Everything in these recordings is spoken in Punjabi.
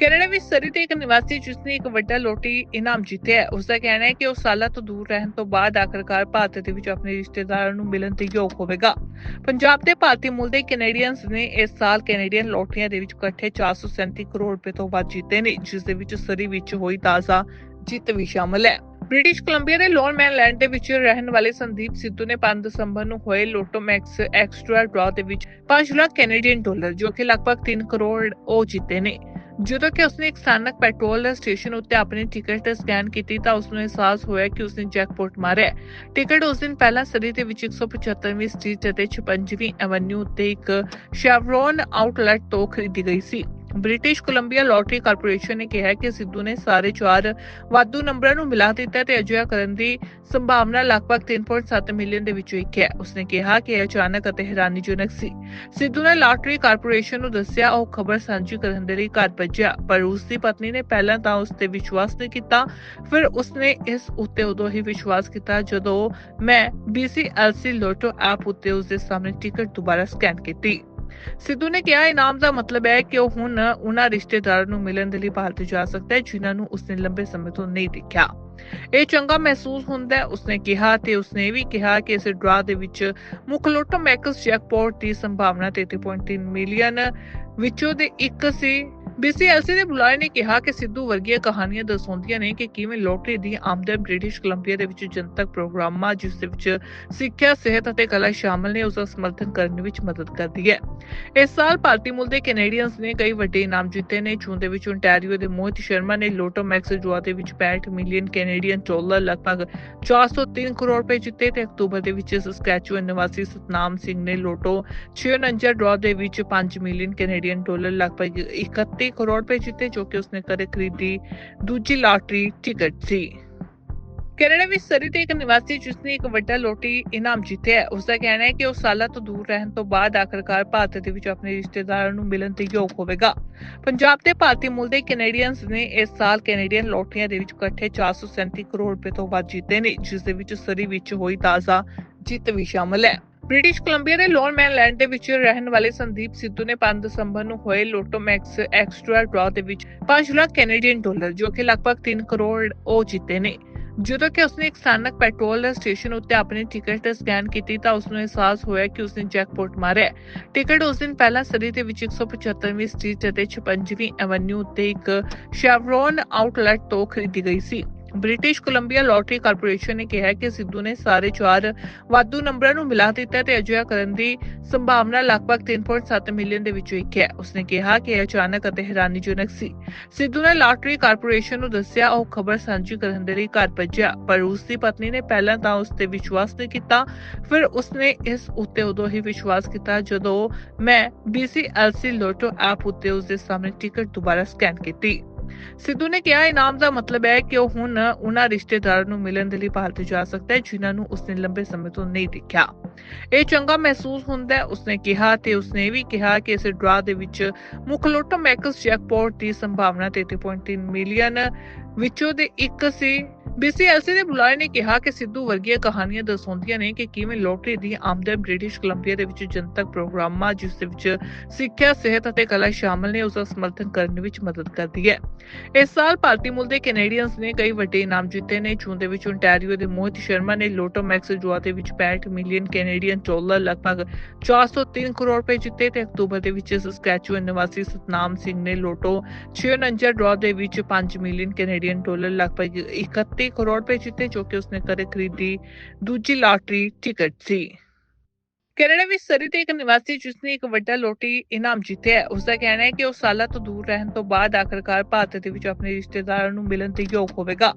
ਕੈਨੇਡਾ ਵਿੱਚ ਸਰੀ ਦੇ ਇੱਕ ਨਿਵਾਸੀ ਜਿਸ ਨੇ ਇੱਕ ਵੱਡਾ ਲੋਟਰੀ ਇਨਾਮ ਜਿੱਤਿਆ ਹੈ ਉਸ ਦਾ ਕਹਿਣਾ ਹੈ ਕਿ ਉਹ ਸਾਲਾਂ ਤੋਂ ਦੂਰ ਰਹਿਣ ਤੋਂ ਬਾਅਦ ਆਖਰਕਾਰ ਭਾਰਤ ਦੇ ਵਿੱਚ ਆਪਣੇ ਰਿਸ਼ਤੇਦਾਰਾਂ ਨੂੰ ਮਿਲਣ ਦੇ ਯੋਗ ਹੋਵੇਗਾ। ਪੰਜਾਬ ਦੇ ਭਾਰਤੀ ਮੂਲ ਦੇ ਕੈਨੇਡੀਅਨਸ ਨੇ ਇਸ ਸਾਲ ਕੈਨੇਡੀਅਨ ਲੋਟਰੀਆਂ ਦੇ ਵਿੱਚ ਇਕੱਠੇ 437 ਕਰੋੜ ਰੁਪਏ ਤੋਂ ਵੱਧ ਜਿੱਤੇ ਨੇ, ਜਿਸ ਦੇ ਵਿੱਚ ਸਰੀ ਵਿੱਚ ਹੋਈ ਤਾਜ਼ਾ ਜਿੱਤ ਵੀ ਸ਼ਾਮਲ ਹੈ। ਬ੍ਰਿਟਿਸ਼ ਕੋਲੰਬੀਆ ਦੇ ਲੋਨਮੈਨ ਲੈਂਡ ਦੇ ਵਿੱਚ ਰਹਿਣ ਵਾਲੇ ਸੰਦੀਪ ਸਿੱਧੂ ਨੇ 5 ਦਸੰਬਰ ਨੂੰ ਹੋਏ ਲੋਟੋ ਮੈਕਸ ਐਕਸਟਰਾ ਡਰਾ ਦੇ ਵਿੱਚ 5 ਲੱਖ ਕੈਨੇਡੀਅਨ ਡਾਲਰ, ਜੋ ਕਿ ਲਗਭਗ 3 ਕਰੋੜ ਉਹ ਜਿੱਤੇ ਨੇ। ਜਦੋਂ ਕਿ ਉਸਨੇ ਇੱਕ ਸਥਾਨਕ ਪੈਟਰੋਲ ਸਟੇਸ਼ਨ ਉੱਤੇ ਆਪਣੀ ਟਿਕਟ ਸਕੈਨ ਕੀਤੀ ਤਾਂ ਉਸਨੂੰ ਅਹਿਸਾਸ ਹੋਇਆ ਕਿ ਉਸਨੇ ਜੈਕਪੋਟ ਮਾਰਿਆ ਟਿਕਟ ਉਸ ਦਿਨ ਪਹਿਲਾਂ ਸਦੀ ਦੇ ਵਿੱਚ 175ਵੀਂ ਸਟਰੀਟ ਅਤੇ 56ਵੀਂ ਐਵਨਿਊ ਉੱਤੇ ਇੱਕ ਸ਼ੈਵਰੋਨ ਆਊਟਲੈਟ ਤੋਂ ਖਰੀਦੀ ਗਈ ਸੀ। ਬ੍ਰਿਟਿਸ਼ ਕੋਲੰਬੀਆ ਲੋਟਰੀ ਕਾਰਪੋਰੇਸ਼ਨ ਨੇ ਕਿਹਾ ਕਿ ਸਿੱਧੂ ਨੇ ਸਾਰੇ ਚਾਰ ਵਾਧੂ ਨੰਬਰਾਂ ਨੂੰ ਮਿਲਾ ਦਿੱਤਾ ਤੇ ਅਜਿਹਾ ਕਰਨ ਦੀ ਸੰਭਾਵਨਾ ਲਗਭਗ 3.7 ਮਿਲੀਅਨ ਦੇ ਵਿੱਚੋਂ ਇੱਕ ਹੈ। ਉਸਨੇ ਕਿਹਾ ਕਿ ਇਹ ਅਚਾਨਕ ਅਤੇ ਹੈਰਾਨੀਜਨਕ ਸੀ। ਸਿੱਧੂ ਨੇ ਲਾਟਰੀ ਕਾਰਪੋਰੇਸ਼ਨ ਨੂੰ ਦੱਸਿਆ, ਉਹ ਖਬਰ ਸਾਂਝੀ ਕਰਨ ਦੇ ਲਈ ਘਰ ਭੱਜਿਆ, ਪਰ ਉਸ ਦੀ ਪਤਨੀ ਨੇ ਪਹਿਲਾਂ ਤਾਂ ਉਸ ਤੇ ਵਿਸ਼ਵਾਸ ਨਹੀਂ ਕੀਤਾ, ਫਿਰ ਉਸਨੇ ਇਸ ਉੱਤੇ ਉਦੋਂ ਹੀ ਵਿਸ਼ਵਾਸ ਕੀਤਾ ਜਦੋਂ ਮੈਂ BCLC ਲੋਟੋ ਐਪ ਉੱਤੇ ਉਸ ਦੇ ਸਾਹਮਣੇ ਟਿਕਟ ਦੁਬਾਰਾ ਸਕੈਨ ਕੀਤੀ। ਸਿੱਧੂ ਨੇ ਕਿਹਾ, ਇਨਾਮ ਦਾ ਮਤਲਬ ਹੈ ਕਿ ਉਹ ਹੁਣ ਉਹਨਾਂ ਰਿਸ਼ਤੇਦਾਰਾਂ ਨੂੰ ਮਿਲਣ ਦੇ ਲਈ ਭਾਰਤ ਜਾ ਸਕਦਾ ਹੈ, ਜਿਨ੍ਹਾਂ ਨੂੰ ਉਸਨੇ ਲੰਬੇ ਸਮੇਂ ਤੋਂ ਨਹੀਂ ਦੇਖਿਆ। ਇਹ ਚੰਗਾ ਮਹਿਸੂਸ ਹੁੰਦਾ ਹੈ, ਉਸਨੇ ਕਿਹਾ ਤੇ ਉਸਨੇ ਇਹ ਵੀ ਕਿਹਾ ਕਿ ਇਸ ਡਰਾ ਦੇ ਵਿੱਚ ਮੁੱਖ ਲੋਟੋ ਮੈਕਸ ਜੈਕਪੋਟ ਦੀ ਸੰਭਾਵਨਾ 33.3 ਮਿਲੀਅਨ ਵਿੱਚੋਂ ਦੇ ਇੱਕ ਸੀ। BCLC ਦੇ ਬੁਲਾਰੇ ਨੇ ਕਿਹਾ ਕਿ ਸਿੱਧੂ ਵਰਗੀਆਂ ਕਹਾਣੀਆਂ ਦਰਸਾਉਂਦੀਆਂ ਨੇ ਕਿ ਕਿਵੇਂ ਲੋਟਰੀ ਦੀ ਆਮਦਨ ਬ੍ਰਿਟਿਸ਼ ਕੋਲੰਬੀਆ ਦੇ ਵਿੱਚ ਜਨਤਕ ਪ੍ਰੋਗਰਾਮਾਂ, ਜਿਸ ਦੇ ਵਿੱਚ ਸਿੱਖਿਆ, ਸਿਹਤ ਅਤੇ ਕਲਾ ਸ਼ਾਮਲ ਨੇ, ਉਸ ਦਾ ਸਮਰਥਨ ਕਰਨ ਵਿੱਚ ਮਦਦ ਕਰਦੀ ਹੈ। ਇਸ ਸਾਲ ਭਾਰਤੀ ਮੂਲ ਦੇ ਕੈਨੇਡੀਅਨਸ ਨੇ ਕਈ ਵੱਡੇ ਇਨਾਮ ਜਿੱਤੇ ਨੇ। ਜੂਨ ਦੇ ਵਿੱਚ ontario ਦੇ ਮੋਹਿਤ ਸ਼ਰਮਾ ਨੇ ਲੋਟੋ ਮੈਕਸ ਜੁਆ ਦੇ ਵਿੱਚ 65 ਮਿਲੀਅਨ ਕੈਨੇਡੀਅਨ ਡਾਲਰ, ਲਗਭਗ 403 ਕਰੋੜ ਰੁਪਏ ਜਿੱਤੇ ਤੇ ਅਕਤੂਬਰ ਦੇ ਵਿੱਚ ਸਸਕੈਚੂਅਨ ਨਿਵਾਸੀ ਸਤਨਾਮ ਸਿੰਘ ਨੇ ਲੋਟੋ 649 ਡਰਾ ਦੇ ਵਿੱਚ 5 ਮਿਲੀਅਨ ਕੈਨੇਡੀਅਨ ਡਾਲਰ, ਲਗਭਗ 31 ਕਰੋੜ ਰੁਪਏ ਜਿੱਤੇ ਜੋ ਕਿ ਉਸਨੇ ਕਦੇ ਖਰੀਦੀ ਦੂਜੀ ਲਾਟਰੀ ਟਿਕਟ ਸੀ ਕੈਨੇਡਾ ਵਿੱਚ ਸਰੀ ਦੇ ਇੱਕ ਨਿਵਾਸੀ ਜਿਸ ਇੱਕ ਵੱਡਾ ਲੋਟਰੀ ਇਨਾਮ ਜਿੱਤਿਆ ਉਸ ਦਾ ਕਹਿਣਾ ਹੈ ਕਿ ਉਹ ਸਾਲਾਂ ਤੋਂ ਦੂਰ ਰਹਿਣ ਤੋਂ ਬਾਅਦ ਆਖਰਕਾਰ ਭਾਰਤ ਦੇ ਵਿੱਚ ਆਪਣੇ ਰਿਸ਼ਤੇਦਾਰਾਂ ਨੂੰ ਮਿਲਣ ਦੇ ਯੋਗ ਹੋਵੇਗਾ ਪੰਜਾਬ ਦੇ ਭਾਰਤੀ ਮੂਲ ਦੇ ਕੈਨੇਡੀਅਨਸ ਨੇ ਇਸ ਸਾਲ ਕੈਨੇਡੀਅਨ ਲੋਟਰੀਆਂ ਦੇ ਵਿੱਚ ਇਕੱਠੇ 437 ਕਰੋੜ ਰੁਪਏ ਤੋਂ ਵੱਧ ਜਿੱਤੇ ਨੇ ਜਿਸ ਦੇ ਵਿੱਚ ਸਰੀ ਵਿੱਚ ਹੋਈ ਤਾਜ਼ਾ ਜਿੱਤ ਵੀ ਸ਼ਾਮਲ ਹੈ ਬ੍ਰਿਟਿਸ਼ ਕੋਲੰਬੀਆ ਦੇ ਲੋਨਮੈਨ ਲੈਂਡ ਦੇ ਵਿੱਚ ਰਹਿਣ ਵਾਲੇ ਸੰਦੀਪ ਸਿੱਧੂ ਨੇ 5 ਦਸੰਬਰ ਨੂੰ ਹੋਏ ਲੋਟੋ ਮੈਕਸ ਐਕਸਟਰਾ ਡਰਾ ਦੇ ਵਿੱਚ 5 ਲੱਖ ਕੈਨੇਡੀਅਨ ਡਾਲਰ, ਜੋ ਕਿ ਲਗਭਗ 3 ਕਰੋੜ ਉਹ ਜਿੱਤੇ ਨੇ। ਜਦੋਂ ਕਿ ਉਸਨੇ ਇੱਕ ਸਥਾਨਕ ਪੈਟਰੋਲ ਸਟੇਸ਼ਨ ਉੱਤੇ ਆਪਣੀ ਟਿਕਟ ਤੇ ਸਕੈਨ ਕੀਤੀ ਤਾਂ ਉਸਨੂੰ ਅਹਿਸਾਸ ਹੋਇਆ ਕਿ ਉਸਨੇ ਜੈਕਪੋਟ ਮਾਰਿਆ ਟਿਕਟ ਉਸ ਦਿਨ ਪਹਿਲਾਂ ਸਦੀ ਦੇ ਵਿੱਚ 175ਵੀਂ ਸਟਰੀਟ ਅਤੇ 56ਵੀਂ ਐਵਨਿਊ ਉੱਤੇ ਇੱਕ ਸ਼ੈਵਰੋਨ ਆਊਟਲੈਟ ਤੋਂ ਖਰੀਦੀ ਗਈ ਸੀ। ਬ੍ਰਿਟਿਸ਼ ਕੋਲੰਬੀਆ ਲੋਟਰੀ ਕਾਰਪੋਰੇਸ਼ਨ ਨੇ ਕਿਹਾ ਕਿ ਸਿੱਧੂ ਨੇ ਸਾਰੇ ਚਾਰ ਵਾਧੂ ਨੰਬਰਾਂ ਨੂੰ ਮਿਲਾ ਦਿੱਤਾ ਤੇ ਅਜਿਹਾ ਕਰਨ ਦੀ ਸੰਭਾਵਨਾ ਲਗਭਗ 3.7 ਮਿਲੀਅਨ ਦੇ ਵਿੱਚੋਂ ਇੱਕ ਹੈ। ਉਸਨੇ ਕਿਹਾ ਕਿ ਇਹ ਅਚਾਨਕ ਅਤੇ ਹੈਰਾਨੀਜਨਕ ਸੀ। ਸਿੱਧੂ ਨੇ ਲਾਟਰੀ ਕਾਰਪੋਰੇਸ਼ਨ ਨੂੰ ਦੱਸਿਆ, ਉਹ ਖਬਰ ਸਾਂਝੀ ਕਰਨ ਦੇ ਲਈ ਘਰ ਭੱਜਿਆ, ਪਰ ਉਸ ਦੀ ਪਤਨੀ ਨੇ ਪਹਿਲਾਂ ਤਾਂ ਉਸ ਤੇ ਵਿਸ਼ਵਾਸ ਨਹੀਂ ਕੀਤਾ, ਫਿਰ ਉਸਨੇ ਇਸ ਉੱਤੇ ਉਦੋਂ ਹੀ ਵਿਸ਼ਵਾਸ ਕੀਤਾ ਜਦੋਂ ਮੈਂ BCLC ਲੋਟੋ ਐਪ ਉੱਤੇ ਉਸ ਦੇ ਸਾਹਮਣੇ ਟਿਕਟ ਦੁਬਾਰਾ ਸਕੈਨ ਕੀਤੀ। ਸਿੱਧੂ ਨੇ ਕਿਹਾ, ਇਨਾਮ ਦਾ ਮਤਲਬ ਹੈ ਕਿ ਉਹ ਹੁਣ ਉਹਨਾਂ ਰਿਸ਼ਤੇਦਾਰਾਂ ਨੂੰ ਮਿਲਣ ਦੇ ਲਈ ਭਾਰਤ ਜਾ ਸਕਦਾ ਹੈ, ਜਿਨ੍ਹਾਂ ਨੂੰ ਉਸਨੇ ਲੰਬੇ ਸਮੇਂ ਤੋਂ ਨਹੀਂ ਦੇਖਿਆ। ਇਹ ਚੰਗਾ ਮਹਿਸੂਸ ਹੁੰਦਾ ਹੈ, ਉਸਨੇ ਕਿਹਾ ਤੇ ਉਸਨੇ ਇਹ ਵੀ ਕਿਹਾ ਕਿ ਇਸ ਡਰਾ ਦੇ ਵਿੱਚ ਮੁੱਖ ਲੋਟੋ ਮੈਕਸ ਜੈਕਪੋਟ ਦੀ ਸੰਭਾਵਨਾ 33.3 ਮਿਲੀਅਨ, ਵਿੱਚੋਂ ਦੇ ਇੱਕ ਸੀ। BCLC ਦੇ ਬੁਲਾਰੇ ਨੇ ਕਿਹਾ ਕਿ ਸਿੱਧੂ ਵਰਗੀਆਂ ਕਹਾਣੀਆਂ ਦਰਸਾਉਂਦੀਆਂ ਨੇ ਕਿ ਕਿਵੇਂ ਲੋਟਰੀ ਦੀ ਆਮਦਨ ਬ੍ਰਿਟਿਸ਼ ਕੋਲੰਬੀਆ ਦੇ ਵਿੱਚ ਜਨਤਕ ਪ੍ਰੋਗਰਾਮਾਂ, ਜਿਸ ਦੇ ਵਿੱਚ ਸਿੱਖਿਆ, ਸਿਹਤ ਅਤੇ ਕਲਾ ਸ਼ਾਮਲ ਨੇ, ਉਸ ਦਾ ਸਮਰਥਨ ਕਰਨ ਵਿੱਚ ਮਦਦ ਕਰਦੀ ਹੈ। ਇਸ ਸਾਲ ਭਾਰਤੀ ਮੂਲ ਦੇ ਕੈਨੇਡੀਅਨਸ ਨੇ ਕਈ ਵੱਡੇ ਇਨਾਮ ਜਿੱਤੇ ਨੇ। ਜੂਨ ਦੇ ਵਿੱਚ ontario ਦੇ ਮੋਹਿਤ ਸ਼ਰਮਾ ਨੇ ਲੋਟੋ ਮੈਕਸ ਜੁਆ ਦੇ ਵਿੱਚ 65 ਮਿਲੀਅਨ ਕੈਨੇਡੀਅਨ ਡਾਲਰ, ਲਗਭਗ 403 ਕਰੋੜ ਰੁਪਏ ਜਿੱਤੇ ਤੇ ਅਕਤੂਬਰ ਦੇ ਵਿੱਚ ਸਸਕੈਚੂਅਨ ਨਿਵਾਸੀ ਸਤਨਾਮ ਸਿੰਘ ਨੇ ਲੋਟੋ 649 ਡਰਾ ਦੇ ਵਿੱਚ 5 ਮਿਲੀਅਨ ਕੈਨੇਡੀਅਨ ਡਾਲਰ, ਲਗਭਗ 31 ਕਰੋੜ ਰੁਪਏ ਜਿੱਤੇ ਜੋ ਕਿ ਉਸਨੇ ਕਦੇ ਖਰੀਦੀ ਦੂਜੀ ਲਾਟਰੀ ਟਿਕਟ ਸੀ ਕੈਨੇਡਾ ਵਿੱਚ ਸਰੀ ਦੇ ਇੱਕ ਨਿਵਾਸੀ ਜਿਸ ਇੱਕ ਵੱਡਾ ਲੋਟਰੀ ਇਨਾਮ ਜਿੱਤਿਆ ਉਸ ਦਾ ਕਹਿਣਾ ਹੈ ਕਿ ਉਹ ਸਾਲਾਂ ਤੋਂ ਦੂਰ ਰਹਿਣ ਤੋਂ ਬਾਅਦ ਆਖਰਕਾਰ ਭਾਰਤ ਦੇ ਵਿੱਚ ਆਪਣੇ ਰਿਸ਼ਤੇਦਾਰਾਂ ਨੂੰ ਮਿਲਣ ਦੇ ਯੋਗ ਹੋਵੇਗਾ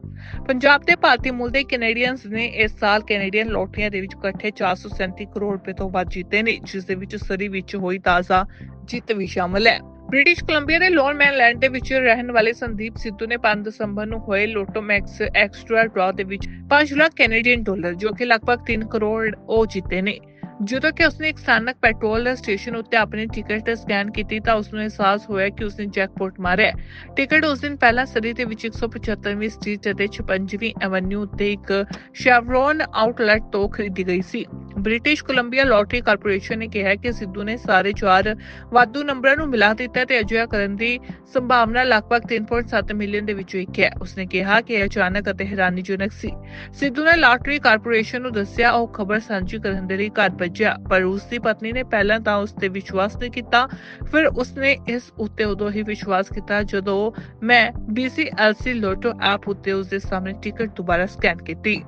ਪੰਜਾਬ ਦੇ ਭਾਰਤੀ ਮੂਲ ਦੇ ਕੈਨੇਡੀਅਨਸ ਨੇ ਇਸ ਸਾਲ ਕੈਨੇਡੀਅਨ ਲੋਟਰੀਆਂ ਦੇ ਵਿੱਚ ਇਕੱਠੇ 437 ਕਰੋੜ ਰੁਪਏ ਤੋਂ ਵੱਧ ਜਿੱਤੇ ਨੇ ਜਿਸ ਦੇ ਵਿੱਚ ਸਰੀ ਵਿੱਚ ਹੋਈ ਤਾਜ਼ਾ ਜਿੱਤ ਵੀ ਸ਼ਾਮਲ ਹੈ ਬ੍ਰਿਟਿਸ਼ ਕੋਲੰਬੀਆ ਦੇ ਲੋਨਮੈਨ ਲੈਂਡ ਦੇ ਵਿੱਚ ਰਹਿਣ ਵਾਲੇ ਸੰਦੀਪ ਸਿੱਧੂ ਨੇ 5 ਦਸੰਬਰ ਨੂੰ ਹੋਏ ਲੋਟੋ ਮੈਕਸ ਐਕਸਟਰਾ ਡਰਾ ਦੇ ਵਿੱਚ 5 ਲੱਖ ਕੈਨੇਡੀਅਨ ਡਾਲਰ, ਜੋ ਕਿ ਲਗਭਗ 3 ਕਰੋੜ ਉਹ ਜਿੱਤੇ ਨੇ। ਜਦੋਂ ਕਿ ਉਸਨੇ ਇੱਕ ਸਥਾਨਕ ਪੈਟਰੋਲ ਸਟੇਸ਼ਨ ਉੱਤੇ ਆਪਣੀ ਟਿਕਟ ਸਕੈਨ ਕੀਤੀ ਤਾਂ ਉਸਨੂੰ ਅਹਿਸਾਸ ਹੋਇਆ ਕਿ ਉਸਨੇ ਜੈਕਪੋਟ ਮਾਰਿਆ ਟਿਕਟ ਉਸ ਦਿਨ ਪਹਿਲਾਂ ਸਦੀ ਦੇ ਵਿੱਚ 175ਵੀਂ ਸਟਰੀਟ ਅਤੇ 56ਵੀਂ ਐਵਨਿਊ ਉੱਤੇ ਇੱਕ ਸ਼ੈਵਰੋਨ ਆਊਟਲੈਟ ਤੋਂ ਖਰੀਦੀ ਗਈ ਸੀ। ਬ੍ਰਿਟਿਸ਼ ਕੋਲੰਬੀਆ ਲਾਟਰੀ ਕਾਰਪੋਰੇਸ਼ਨ ਨੇ ਕਿਹਾ ਕਿ ਸਿੱਧੂ ਨੇ ਸਾਰੇ ਚਾਰ ਵਾਧੂ ਨੰਬਰਾਂ ਨੂੰ ਮਿਲਾ ਦਿੱਤਾ ਤੇ ਅਜਿਹਾ ਕਰਨ ਦੀ ਸੰਭਾਵਨਾ ਲਗਭਗ 3.7 ਮਿਲੀਅਨ ਦੇ ਵਿੱਚੋਂ ਇੱਕ ਹੈ। ਉਸਨੇ ਕਿਹਾ ਕਿ ਇਹ ਅਚਾਨਕ ਅਤੇ ਹੈਰਾਨੀਜਨਕ ਸੀ। ਸਿੱਧੂ ਨੇ ਲਾਟਰੀ ਕਾਰਪੋਰੇਸ਼ਨ ਨੂੰ ਦੱਸਿਆ, ਉਹ ਖਬਰ ਸਾਂਝੀ ਕਰਨ ਦੇ ਲਈ ਘਰ ਭੱਜਿਆ। ਪਰ ਉਸ ਦੀ ਪਤਨੀ ਨੇ ਪਹਿਲਾਂ ਤਾਂ ਉਸ ਤੇ ਵਿਸ਼ਵਾਸ ਨਹੀਂ ਕੀਤਾ। ਫਿਰ ਉਸਨੇ ਇਸ ਉੱਤੇ ਉਦੋਂ ਹੀ ਵਿਸ਼ਵਾਸ ਕੀਤਾ ਜਦੋਂ ਮੈਂ BCLC ਲੋਟੋ ਐਪ ਉੱਤੇ ਉਸ ਦੇ ਸਾਹਮਣੇ ਟਿਕਟ ਦੁਬਾਰਾ ਸਕੈਨ ਕੀਤੀ।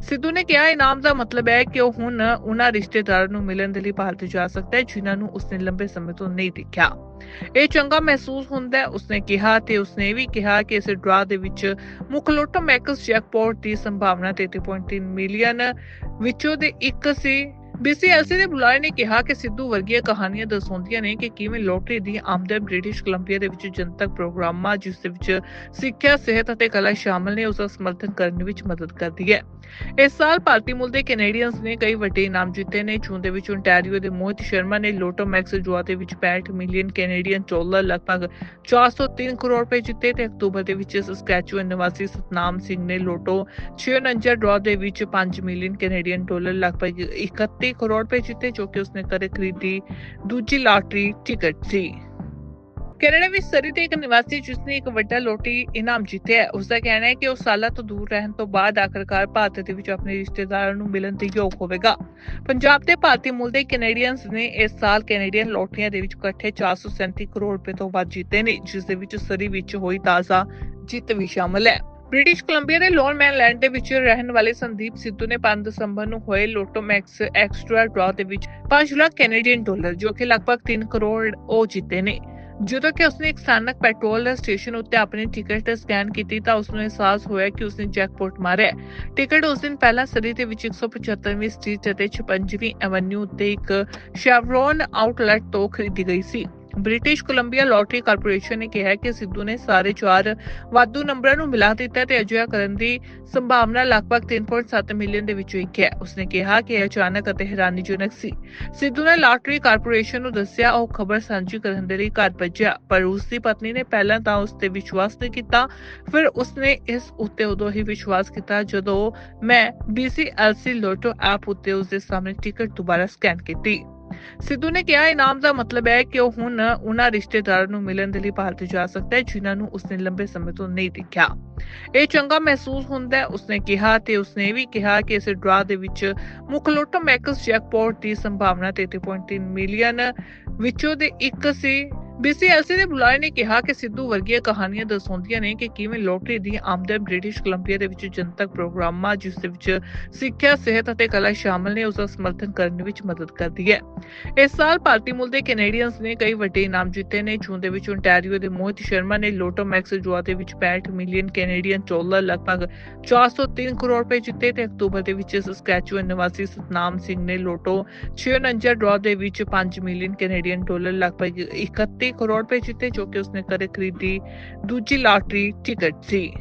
ਸਿੱਧੂ ਨੇ ਕਿਹਾ ਇਨਾਮ ਦਾ ਮਤਲਬ ਹੈ ਕਿ ਉਹ ਹੁਣ ਉਹਨਾਂ ਰਿਸ਼ਤੇਦਾਰਾਂ ਨੂੰ ਮਿਲਣ ਦੇ ਲਈ ਭਾਰਤ ਜਾ ਸਕਦਾ ਹੈ, ਜਿਨ੍ਹਾਂ ਨੂੰ ਉਸਨੇ ਲੰਬੇ ਸਮੇਂ ਤੋਂ ਨਹੀਂ ਦੇਖਿਆ। ਇਹ ਚੰਗਾ ਮਹਿਸੂਸ ਹੁੰਦਾ ਹੈ, ਉਸਨੇ ਕਿਹਾ ਤੇ ਉਸਨੇ ਇਹ ਵੀ ਕਿਹਾ ਕਿ ਇਸ ਡਰਾ ਦੇ ਵਿੱਚ ਮੁੱਖ ਲੋਟੋ ਮੈਕਸ ਜੈਕਪੋਟ ਦੀ ਸੰਭਾਵਨਾ 33.3 ਮਿਲੀਅਨ ਵਿੱਚੋਂ ਦੇ ਇੱਕ ਸੀ। BCLC ਦੇ ਬੁਲਾਰੇ ਨੇ ਕਿਹਾ ਕਿ ਸਿੱਧੂ ਵਰਗੀਆਂ ਕਹਾਣੀਆਂ ਦਰਸਾਉਂਦੀਆਂ ਨੇ ਕਿ ਕਿਵੇਂ ਲੋਟਰੀ ਦੀ ਆਮਦਨ ਬ੍ਰਿਟਿਸ਼ ਕੋਲੰਬੀਆ ਦੇ ਵਿੱਚ ਜਨਤਕ ਪ੍ਰੋਗਰਾਮਾਂ, ਜਿਸ ਦੇ ਵਿੱਚ ਸਿੱਖਿਆ, ਸਿਹਤ ਅਤੇ ਕਲਾ ਸ਼ਾਮਲ ਨੇ, ਉਸ ਦਾ ਸਮਰਥਨ ਕਰਨ ਵਿੱਚ ਮਦਦ ਕਰਦੀ ਹੈ। ਇਸ ਸਾਲ ਭਾਰਤੀ ਮੂਲ ਦੇ ਕੈਨੇਡੀਅਨਸ ਨੇ ਕਈ ਵੱਡੇ ਇਨਾਮ ਜਿੱਤੇ ਨੇ। ਚੋਣ ਦੇ ਵਿੱਚ ontario ਦੇ ਮੋਹਿਤ ਸ਼ਰਮਾ ਨੇ ਲੋਟੋ ਮੈਕਸ ਜੁਆ ਦੇ ਵਿੱਚ 65 ਮਿਲੀਅਨ ਕੈਨੇਡੀਅਨ ਡਾਲਰ ਲਗਭਗ 403 ਕਰੋੜ ਰੁਪਏ ਜਿੱਤੇ ਤੇ ਅਕਤੂਬਰ ਦੇ ਵਿੱਚ ਸਸਕੈਚੂਅਨ ਨਿਵਾਸੀ ਸਤਨਾਮ ਸਿੰਘ ਨੇ ਲੋਟੋ 649 ਡਰਾ ਦੇ ਵਿੱਚ 5 ਮਿਲੀਅਨ ਕੈਨੇਡੀਅਨ ਡਾਲਰ ਲਗਭਗ 31 ਕਰੋੜ ਰੁਪਏ ਜਿੱਤੇ, ਜੋ ਕਿ ਉਸਨੇ ਕਦੇ ਖਰੀਦੀ ਦੂਜੀ ਲਾਟਰੀ ਟਿਕਟ ਸੀ। ਕੈਨੇਡਾ ਵਿੱਚ ਸਰੀ ਦੇ ਇੱਕ ਨਿਵਾਸੀ ਜਿਸਨੇ ਇੱਕ ਵੱਡਾ ਲੋਟਰੀ ਇਨਾਮ ਜਿੱਤਿਆ ਹੈ ਉਸ ਦਾ ਕਹਿਣਾ ਹੈ ਕਿ ਉਹ ਸਾਲਾਂ ਤੋਂ ਦੂਰ ਰਹਿਣ ਤੋਂ ਬਾਅਦ ਆਖਰਕਾਰ ਭਾਰਤ ਦੇ ਵਿੱਚ ਆਪਣੇ ਰਿਸ਼ਤੇਦਾਰਾਂ ਨੂੰ ਮਿਲਣ ਦੇ ਯੋਗ ਹੋਵੇਗਾ। ਪੰਜਾਬ ਦੇ ਭਾਰਤੀ ਮੂਲ ਦੇ ਕੈਨੇਡੀਅਨਸ ਨੇ ਇਸ ਸਾਲ ਕੈਨੇਡੀਅਨ ਲੋਟਰੀਆਂ ਦੇ ਵਿੱਚ ਇਕੱਠੇ 437 ਕਰੋੜ ਰੁਪਏ ਤੋਂ ਵੱਧ ਜਿੱਤੇ ਨੇ, ਜਿਸ ਦੇ ਵਿੱਚ ਸਰੀ ਵਿੱਚ ਹੋਈ ਤਾਜ਼ਾ ਜਿੱਤ ਵੀ ਸ਼ਾਮਲ ਹੈ। ਬ੍ਰਿਟਿਸ਼ ਕੋਲੰਬੀਆ ਦੇ ਲੋਨਮੈਨ ਲੈਂਡ ਦੇ ਵਿੱਚ ਰਹਿਣ ਵਾਲੇ ਸੰਦੀਪ ਸਿੱਧੂ ਨੇ 5 ਦਸੰਬਰ ਨੂੰ ਹੋਏ ਲੋਟੋ ਮੈਕਸ ਐਕਸਟਰਾ ਡਰਾ ਦੇ ਵਿੱਚ 5 ਲੱਖ ਕੈਨੇਡੀਅਨ ਡਾਲਰ, ਜੋ ਕਿ ਲਗਭਗ 3 ਕਰੋੜ ਉਹ ਜਿੱਤੇ ਨੇ। ਜਦੋਂ ਕਿ ਉਸਨੇ ਇੱਕ ਸਥਾਨਕ ਪੈਟਰੋਲ ਸਟੇਸ਼ਨ ਉੱਤੇ ਆਪਣੀ ਟਿਕਟ ਸਕੈਨ ਕੀਤੀ ਤਾਂ ਉਸਨੂੰ ਅਹਿਸਾਸ ਹੋਇਆ ਕਿ ਉਸਨੇ ਜੈਕਪੋਟ ਮਾਰਿਆ ਟਿਕਟ ਉਸ ਦਿਨ ਪਹਿਲਾਂ ਸਦੀ ਦੇ ਵਿੱਚ 175ਵੀਂ ਸਟਰੀਟ ਅਤੇ 56ਵੀਂ ਐਵਨਿਊ ਉੱਤੇ ਇੱਕ ਸ਼ੈਵਰੋਨ ਆਊਟਲੈਟ ਤੋਂ ਖਰੀਦੀ ਗਈ ਸੀ। ਬ੍ਰਿਟਿਸ਼ ਕੋਲੰਬੀਆ ਲੋਟਰੀ ਕਾਰਪੋਰੇਸ਼ਨ ਨੇ ਕਿਹਾ ਕਿ ਸਿੱਧੂ ਨੇ ਸਾਰੇ ਚਾਰ ਵਾਧੂ ਨੰਬਰਾਂ ਨੂੰ ਮਿਲਾ ਦਿੱਤਾ ਤੇ ਅਜਿਹਾ ਕਰਨ ਦੀ ਸੰਭਾਵਨਾ ਲਗਭਗ 3.7 ਮਿਲੀਅਨ ਦੇ ਵਿੱਚੋਂ ਇੱਕ ਹੈ। ਉਸਨੇ ਕਿਹਾ ਕਿ ਇਹ ਅਚਾਨਕ ਅਤੇ ਹੈਰਾਨੀਜਨਕ ਸੀ। ਸਿੱਧੂ ਨੇ ਲਾਟਰੀ ਕਾਰਪੋਰੇਸ਼ਨ ਨੂੰ ਦੱਸਿਆ, ਉਹ ਖਬਰ ਸਾਂਝੀ ਕਰਨ ਦੇ ਲਈ ਘਰ ਭੱਜਿਆ, ਪਰ ਉਸ ਦੀ ਪਤਨੀ ਨੇ ਪਹਿਲਾਂ ਤਾਂ ਉਸ ਤੇ ਵਿਸ਼ਵਾਸ ਨਹੀਂ ਕੀਤਾ, ਫਿਰ ਉਸਨੇ ਇਸ ਉੱਤੇ ਉਦੋਂ ਹੀ ਵਿਸ਼ਵਾਸ ਕੀਤਾ ਜਦੋਂ ਮੈਂ BCLC ਲੋਟੋ ਐਪ ਉੱਤੇ ਉਸ ਦੇ ਸਾਹਮਣੇ ਟਿਕਟ ਦੁਬਾਰਾ ਸਕੈਨ ਕੀਤੀ। ਸਿੱਧੂ ਨੇ ਕਿਹਾ, ਇਨਾਮ ਦਾ ਮਤਲਬ ਹੈ ਕਿ ਉਹ ਹੁਣ ਉਹਨਾਂ ਰਿਸ਼ਤੇਦਾਰਾਂ ਨੂੰ ਮਿਲਣ ਦੇ ਲਈ ਭਾਰਤ ਜਾ ਸਕਦਾ ਹੈ, ਜਿਨ੍ਹਾਂ ਨੂੰ ਉਸਨੇ ਲੰਬੇ ਸਮੇਂ ਤੋਂ ਨਹੀਂ ਦੇਖਿਆ। ਇਹ ਚੰਗਾ ਮਹਿਸੂਸ ਹੁੰਦਾ ਹੈ, ਉਸਨੇ ਕਿਹਾ ਤੇ ਉਸਨੇ ਇਹ ਵੀ ਕਿਹਾ ਕਿ ਇਸ ਡਰਾ ਦੇ ਵਿੱਚ ਮੁੱਖ ਲੋਟੋ ਮੈਕਸ ਜੈਕਪੋਟ ਦੀ ਸੰਭਾਵਨਾ 33.3 ਮਿਲੀਅਨ ਵਿੱਚੋਂ ਦੇ ਇੱਕ ਸੀ। BCLC ਦੇ ਬੁਲਾਰੇ ਨੇ ਕਿਹਾ ਕਿ ਸਿੱਧੂ ਵਰਗੀਆਂ ਕਹਾਣੀਆਂ ਦਰਸਾਉਂਦੀਆਂ ਨੇ ਕਿ ਕਿਵੇਂ ਲੋਟਰੀ ਦੀ ਆਮਦਨ ਬ੍ਰਿਟਿਸ਼ ਕੋਲੰਬੀਆ ਦੇ ਵਿੱਚ ਜਨਤਕ ਪ੍ਰੋਗਰਾਮਾਂ, ਜਿਸ ਦੇ ਵਿੱਚ ਸਿੱਖਿਆ, ਸਿਹਤ ਅਤੇ ਕਲਾ ਸ਼ਾਮਲ ਨੇ, ਉਸ ਦਾ ਸਮਰਥਨ ਕਰਨ ਵਿੱਚ ਮਦਦ ਕਰਦੀ ਹੈ। ਇਸ ਸਾਲ ਭਾਰਤੀ ਮੂਲ ਦੇ ਕੈਨੇਡੀਅਨਸ ਨੇ ਕਈ ਵੱਡੇ ਇਨਾਮ ਜਿੱਤੇ ਨੇ। ਚੋਣ ਦੇ ਵਿੱਚ ontario ਦੇ ਮੋਹਿਤ ਸ਼ਰਮਾ ਨੇ ਲੋਟੋ ਮੈਕਸ ਜੁਆ ਦੇ ਵਿੱਚ 65 ਮਿਲੀਅਨ ਕੈਨੇਡੀਅਨ ਡਾਲਰ, ਲਗਭਗ 403 ਕਰੋੜ ਰੁਪਏ ਜਿੱਤੇ ਤੇ ਅਕਤੂਬਰ ਦੇ ਵਿੱਚ ਸਸਕੈਚੂਅਨ ਨਿਵਾਸੀ ਸਤਨਾਮ ਸਿੰਘ ਨੇ ਲੋਟੋ 649 ਡਰਾ ਦੇ ਵਿੱਚ 5 ਮਿਲੀਅਨ ਕੈਨੇਡੀਅਨ ਡਾਲਰ, ਲਗਭਗ 31 ਕਰੋੜ ਰੁਪਏ ਜਿੱਤੇ ਜੋ ਕਿ ਉਸਨੇ ਕਦੇ ਖਰੀਦੀ ਦੂਜੀ ਲਾਟਰੀ ਟਿਕਟ ਸੀ।